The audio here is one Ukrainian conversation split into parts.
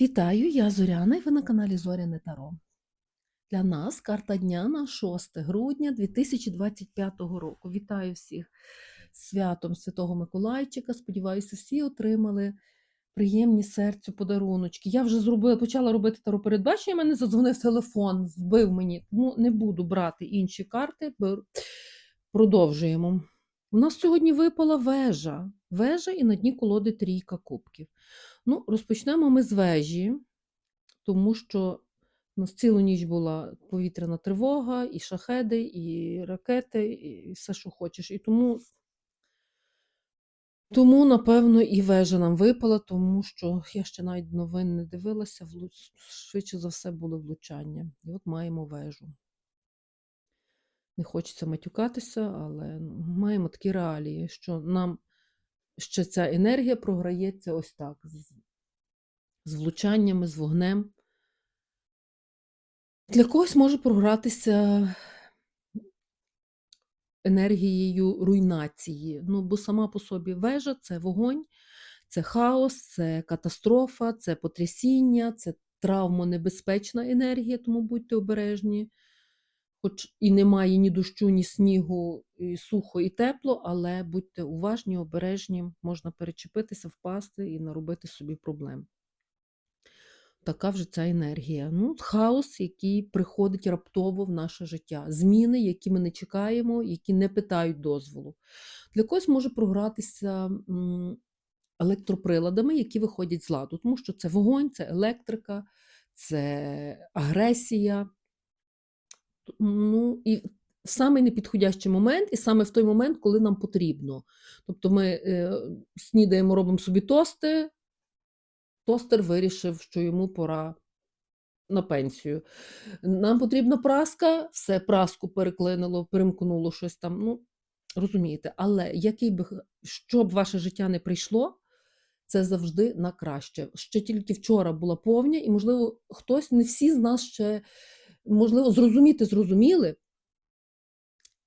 Вітаю, я Зоряна і ви на каналі Зоряне Таро. Для нас карта дня на 6 грудня 2025 року. Вітаю всіх святом Святого Миколайчика. Сподіваюся, всі отримали приємні серцю подаруночки. Я вже зробила, почала робити таро передбачення, мене задзвонив телефон, збив мені, тому не буду брати інші карти. Продовжуємо. У нас сьогодні випала вежа. Вежа і на дні колоди трійка кубків. Ну, розпочнемо ми з вежі, тому що у нас цілу ніч була повітряна тривога, і шахеди, і ракети, і все, що хочеш. І тому, тому, напевно, і вежа нам випала, тому що я ще навіть новин не дивилася, швидше за все були влучання. І от маємо вежу. Не хочеться матюкатися, але ну, маємо такі реалії, що нам ще ця енергія програється ось так, з, з влучаннями, з вогнем. Для когось може програтися енергією руйнації. Ну, бо сама по собі вежа це вогонь, це хаос, це катастрофа, це потрясіння, це травмонебезпечна енергія, тому будьте обережні. Хоч і немає ні дощу, ні снігу, і сухо, і тепло, але будьте уважні, обережні, можна перечепитися, впасти і наробити собі проблем. Така вже ця енергія. Ну, хаос, який приходить раптово в наше життя. Зміни, які ми не чекаємо, які не питають дозволу. Для когось може програтися електроприладами, які виходять з ладу, тому що це вогонь, це електрика, це агресія. Ну, і в самий непідходящий момент, і саме в той момент, коли нам потрібно. Тобто ми е, снідаємо, робимо собі тости, тостер вирішив, що йому пора на пенсію. Нам потрібна праска, все, праску переклинило, перемкнуло щось там. Ну, розумієте, але який би, що б ваше життя не прийшло, це завжди на краще. Ще тільки вчора була повня, і, можливо, хтось, не всі з нас ще, можливо, зрозуміти зрозуміли,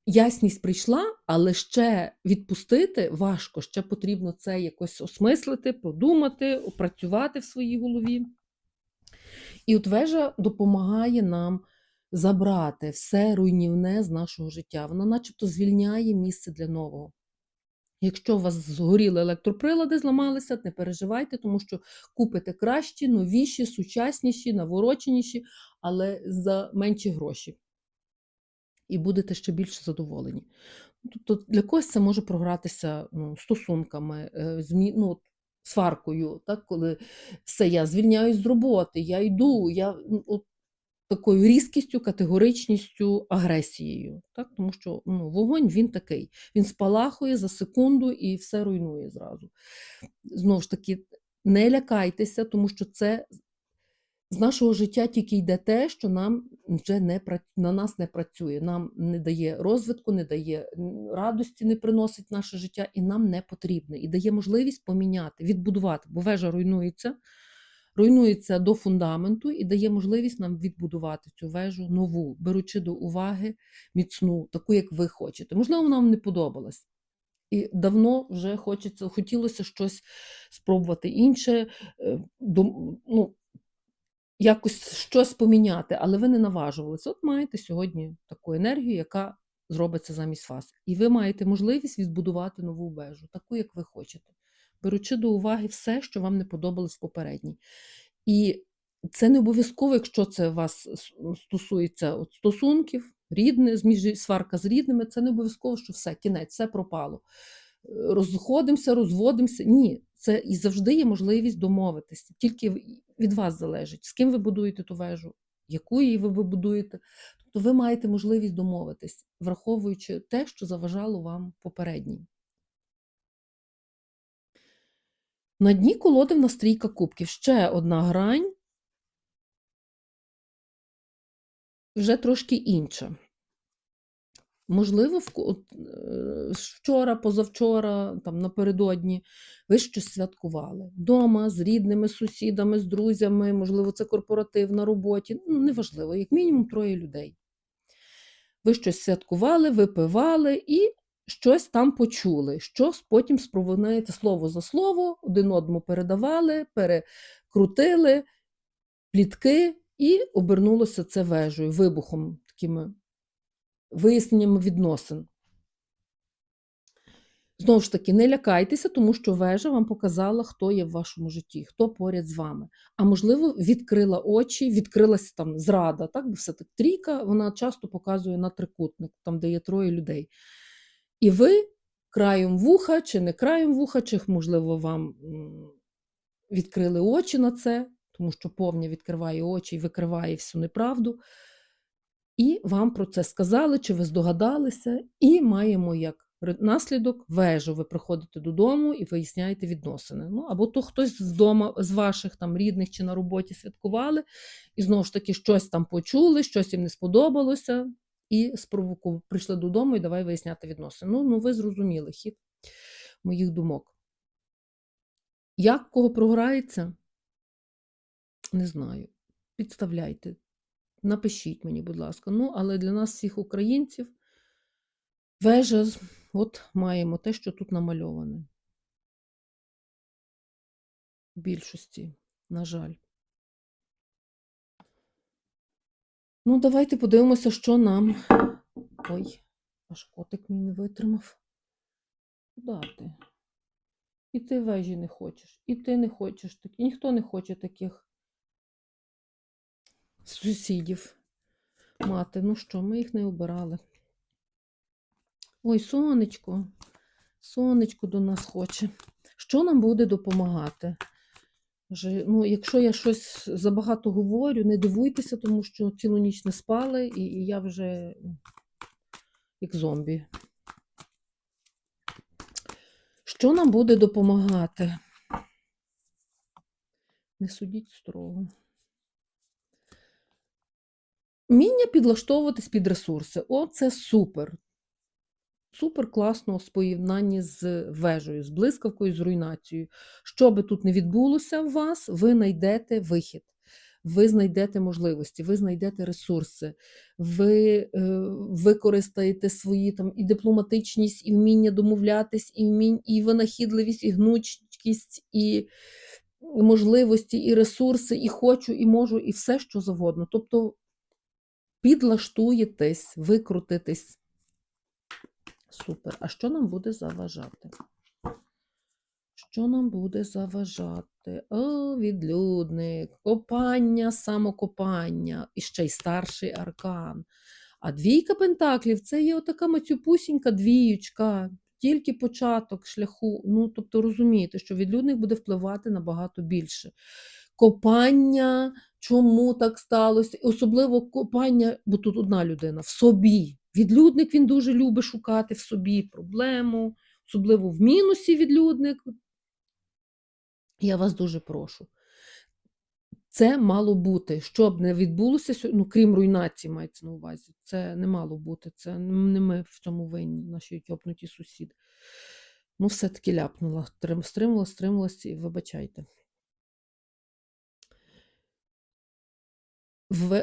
ясність прийшла, але ще відпустити важко, ще потрібно це якось осмислити, подумати, опрацювати в своїй голові. І от вежа допомагає нам забрати все руйнівне з нашого життя. Вона начебто звільняє місце для нового. Якщо у вас згоріли електроприлади, зламалися, не переживайте, тому що купите кращі, новіші, сучасніші, навороченіші, але за менші гроші. І будете ще більше задоволені. Ну, Тобто для когось це може програтися ну, стосунками, е, змі... ну, сваркою, так, коли все, я звільняюсь з роботи, я йду, я ну, от, такою різкістю, категоричністю, агресією. Так? Тому що ну, вогонь він такий. Він спалахує за секунду і все руйнує зразу. Знову ж таки, не лякайтеся, тому що це з нашого життя тільки йде те, що нам вже не на нас не працює, нам не дає розвитку, не дає радості, не приносить наше життя, і нам не потрібне. І дає можливість поміняти, відбудувати, бо вежа руйнується, руйнується до фундаменту і дає можливість нам відбудувати цю вежу нову, беручи до уваги міцну, таку, як ви хочете. Можливо, вам не подобалась. І давно вже хочеться, хотілося щось спробувати інше, е, ну, якось щось поміняти, але ви не наважувалися. От маєте сьогодні таку енергію, яка зробиться замість вас. І ви маєте можливість відбудувати нову вежу, таку, як ви хочете, беручи до уваги все, що вам не подобалось попередній. І це не обов'язково, якщо це вас стосується от стосунків, рідне, сварка з рідними, це не обов'язково, що все, кінець, все пропало. Розходимося, розводимося. Ні, це і завжди є можливість домовитися. Тільки від вас залежить, з ким ви будуєте ту вежу, яку її ви будуєте. Тобто ви маєте можливість домовитись, враховуючи те, що заважало вам попередній. На дні колоди в нас трійка кубків. Ще одна грань, вже трошки інша. Можливо, е, вчора, позавчора, там напередодні ви щось святкували вдома з рідними, з сусідами, з друзями, можливо, це корпоратив на роботі. Ну, неважливо, як мінімум троє людей. Ви щось святкували, випивали і щось там почули. Щось потім спровинаєте слово за слово, один одному передавали, перекрутили, плітки, і обернулося це вежею, вибухом, такими виясненням відносин. Знову ж таки, не лякайтеся, тому що вежа вам показала, хто є в вашому житті, хто поряд з вами. А можливо, відкрила очі, відкрилася там зрада. Так, бо все так трійка, вона часто показує на трикутник, там, де є троє людей. І ви краєм вуха, чи не краєм вуха, чи, можливо, вам відкрили очі на це, тому що повня відкриває очі і викриває всю неправду. І вам про це сказали, чи ви здогадалися, і маємо як наслідок вежу. Ви приходите додому і виясняєте відносини. Ну, або то хтось вдома з ваших там рідних чи на роботі святкували, і знову ж таки щось там почули, щось їм не сподобалося, і спровокували, прийшли додому і давай виясняти відносини. Ну, ну ви зрозуміли хід моїх думок. Як кого програється? Не знаю. Підставляйте. Напишіть мені, будь ласка. Ну, але для нас, всіх українців, вежа, от маємо те, що тут намальоване. В більшості, на жаль. Ну, давайте подивимося, що нам. Ой, аж котик мій не витримав. Куда ти? І ти вежі не хочеш, і ти не хочеш так, і ніхто не хоче таких сусідів мати. Ну що, ми їх не обирали. Ой, сонечко, сонечко до нас хоче. Що нам буде допомагати? Ну, якщо я щось забагато говорю, не дивуйтеся, тому що цілу ніч не спали, і, і я вже ну, як зомбі. Що нам буде допомагати? Не судіть строго. Вміння підлаштовуватись під ресурси. О, це супер. Супер класно в з вежею, з блискавкою, з руйнацією. Що би тут не відбулося у вас, ви знайдете вихід, ви знайдете можливості, ви знайдете ресурси, ви е, використаєте свої там і дипломатичність, і вміння домовлятись, і вмінь, і винахідливість, і гнучкість, і можливості, і ресурси, і хочу, і можу, і все, що завгодно. Тобто підлаштуєтесь, викрутитесь. Супер. А що нам буде заважати? Що нам буде заважати? О, відлюдник, копання, самокопання, і ще й старший аркан. А двійка пентаклів це є отака мацюпусінька двіючка, тільки початок шляху. Ну, тобто розумієте, що відлюдник буде впливати набагато більше. Копання, чому так сталося? Особливо копання, бо тут одна людина в собі. Відлюдник він дуже любить шукати в собі проблему, особливо в мінусі відлюдник. Я вас дуже прошу. Це мало бути, щоб не відбулося, ну, крім руйнації, мається на увазі. Це не мало бути. Це не ми в цьому винні, наші йопнуті сусіди. Ну, все-таки ляпнула. Трим- Стрималась, стрималась і вибачайте.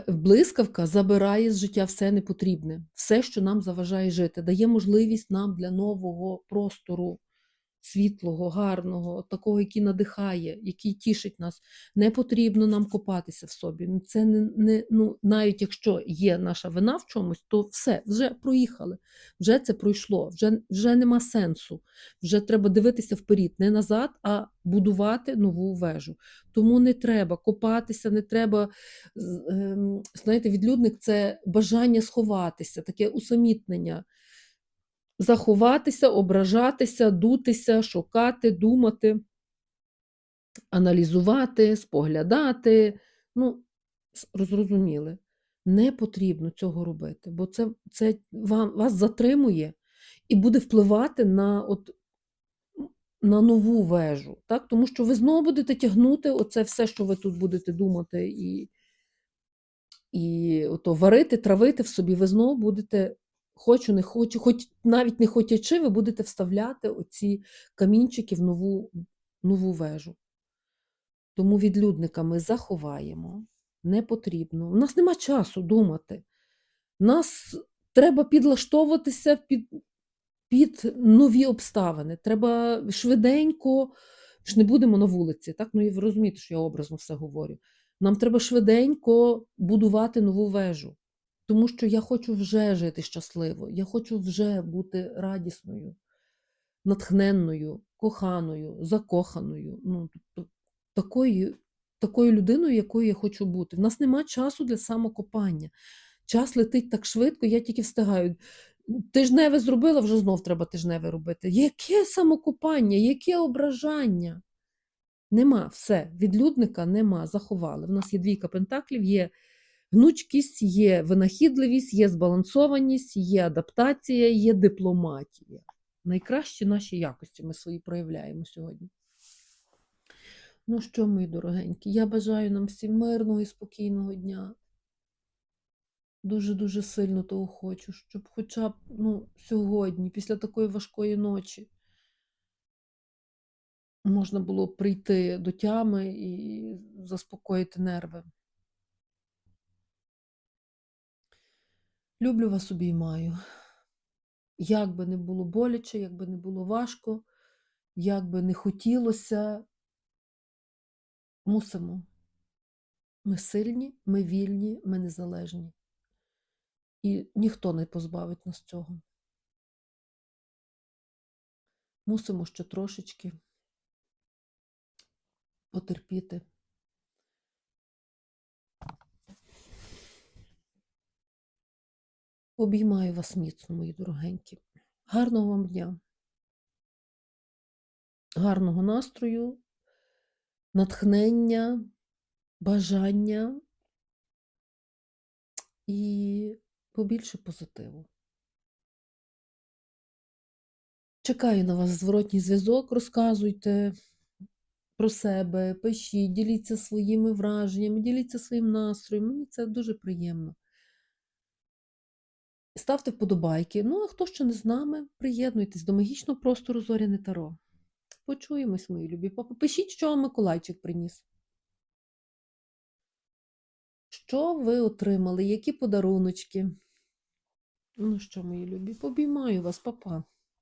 Блискавка забирає з життя все непотрібне, все, що нам заважає жити, дає можливість нам для нового простору, світлого, гарного, такого, який надихає, який тішить нас. Не потрібно нам копатися в собі. Ну, Це не, не ну, навіть якщо є наша вина в чомусь, то все, вже проїхали, вже це пройшло, вже, вже нема сенсу. Вже треба дивитися вперед, не назад, а будувати нову вежу. Тому не треба копатися, не треба. ем, Знаєте, відлюдник це бажання сховатися, таке усамітнення. Заховатися, ображатися, дутися, шукати, думати, аналізувати, споглядати. Ну, зрозуміли, не потрібно цього робити, бо це, це вам, вас затримує і буде впливати на, от, на нову вежу. Так? Тому що ви знову будете тягнути оце все, що ви тут будете думати, і, і ото варити, травити в собі, ви знову будете. Хочу, не хочу, хоч навіть не хотячи, ви будете вставляти оці камінчики в нову, нову вежу. Тому відлюдника ми заховаємо, не потрібно. У нас нема часу думати. Нас треба підлаштовуватися під, під нові обставини. Треба швиденько, ж не будемо на вулиці, так? Ну і ви розумієте, що я образно все говорю. Нам треба швиденько будувати нову вежу. Тому що я хочу вже жити щасливо, я хочу вже бути радісною, натхненною, коханою, закоханою. Ну, тобто, такою, такою людиною, якою я хочу бути. В нас нема часу для самокопання. Час летить так швидко, я тільки встигаю. Тижневе зробила, вже знов треба тижневе робити. Яке самокопання, яке ображання? Нема, все, відлюдника нема, заховали. В нас є двійка пентаклів, є гнучкість, є винахідливість, є збалансованість, є адаптація, є дипломатія. Найкращі наші якості ми свої проявляємо сьогодні. Ну що, мої дорогенькі, я бажаю нам всім мирного і спокійного дня. Дуже-дуже сильно того хочу, щоб хоча б ну, сьогодні, після такої важкої ночі, можна було прийти до тями і заспокоїти нерви. Люблю вас обіймаю. Як би не було боляче, як би не було важко, як би не хотілося, мусимо. Ми сильні, ми вільні, ми незалежні. І ніхто не позбавить нас цього. Мусимо ще трошечки потерпіти. Обіймаю вас міцно, мої дорогенькі. Гарного вам дня, гарного настрою, натхнення, бажання і побільше позитиву. Чекаю на вас зворотній зв'язок, розказуйте про себе, пишіть, діліться своїми враженнями, діліться своїм настроєм. Мені це дуже приємно. Ставте вподобайки. Ну, а хто ще не з нами, приєднуйтесь до магічного простору Зоряне Таро. Почуємось, мої любі. Пишіть, що вам Миколайчик приніс. Що ви отримали? Які подаруночки? Ну що, мої любі, побіймаю вас, папа.